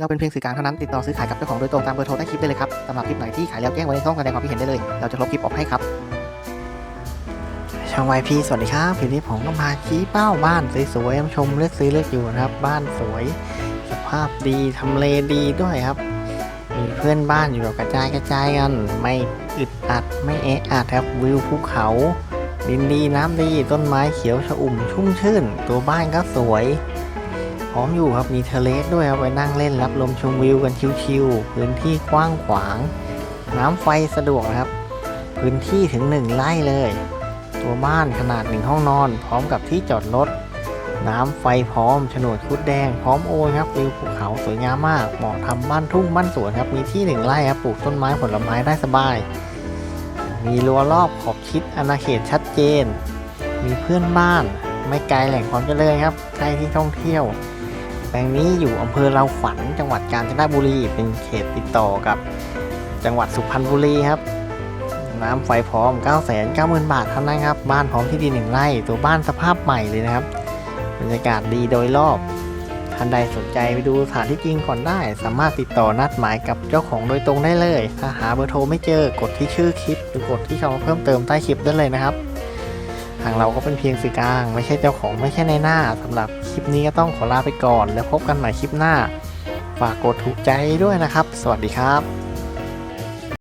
เราเป็นเพียงสื่อกลางเท่านั้นติดต่อซื้อขายกับเจ้าของโดยตรงตามเบอร์โทรใต้คลิปได้เลยครับสำหรับคลิปไหนที่ขายแล้วแจ้งไว้ในช่องแสดงความคิดเห็นได้เลย เราจะลบคลิปออกให้ครับช่องวายพีสวัสดีครับคลิปนี้ผมก็มาชี้เป้าบ้านสวยๆมาชมเลือกซื้อเลือกอยู่นะครับ บ้านสวย สภาพดีทำเลดีด้วยครับ มีเพื่อนบ้านอยู่แบบกระจายกระจายกัน ไม่อึดอัดไม่แออัดครับวิวภูเขาดินดีน้ำดีต้นไม้เขียวชอุ่มชุ่มชื่น ตัวบ้านก็สวย พร้อมอยู่ครับมีเทเลสด้วยครับไว้นั่งเล่นรับลมชมวิวกันชิวๆพื้นที่กว้างขวาง น้ำไฟสะดวกนะครับ พื้นที่ถึงหนึ่งไร่เลย ตัวบ้านขนาดหนึ่งห้องนอน พร้อมกับที่จอดรถน้ำไฟพร้อมโฉนดคุดแดง พร้อมโอนครับวิวภูเขาสวยงามมากเหมาะทำบ้านทุ่งบ้านสวนครับมีที่หนึ่งไร่ครับปลูกต้นไม้ผลไม้ได้สบาย มีรั้วรอบขอบชิดอาณาเขตชัดเจน มีเพื่อนบ้าน ไม่ไกลแหล่งความเจริญครับใกล้ที่ท่องเที่ยว แปลงนี้อยู่อำเภอเราขวัญจังหวัดกาญจนบุรีเป็นเขตติดต่อกับจังหวัดสุพรรณบุรีครับน้ำไฟพร้อม 9 9 0 0 0 บาทเท่านั้นครับ บ้านพร้อมที่ดินหนึ่งไร่ ตัวบ้านสภาพใหม่เลยนะครับ บรรยากาศดีโดยรอบ ท่านใดสนใจไปดูสถานที่จริงก่อนได้ สามารถติดต่อนัดหมายกับเจ้าของโดยตรงได้เลย ถ้าหาเบอร์โทรไม่เจอกดที่ชื่อคลิป หรือกดที่คำว่าเพิ่มเติมใต้คลิปได้เลยนะครับ ทางเราก็เป็นเพียงสื่อกลาง ไม่ใช่เจ้าของไม่ใช่ในหน้าสำหรับคลิปนี้ก็ต้องขอลาไปก่อน แล้วพบกันใหม่คลิปหน้า ฝากกดถูกใจด้วยนะครับ สวัสดีครับ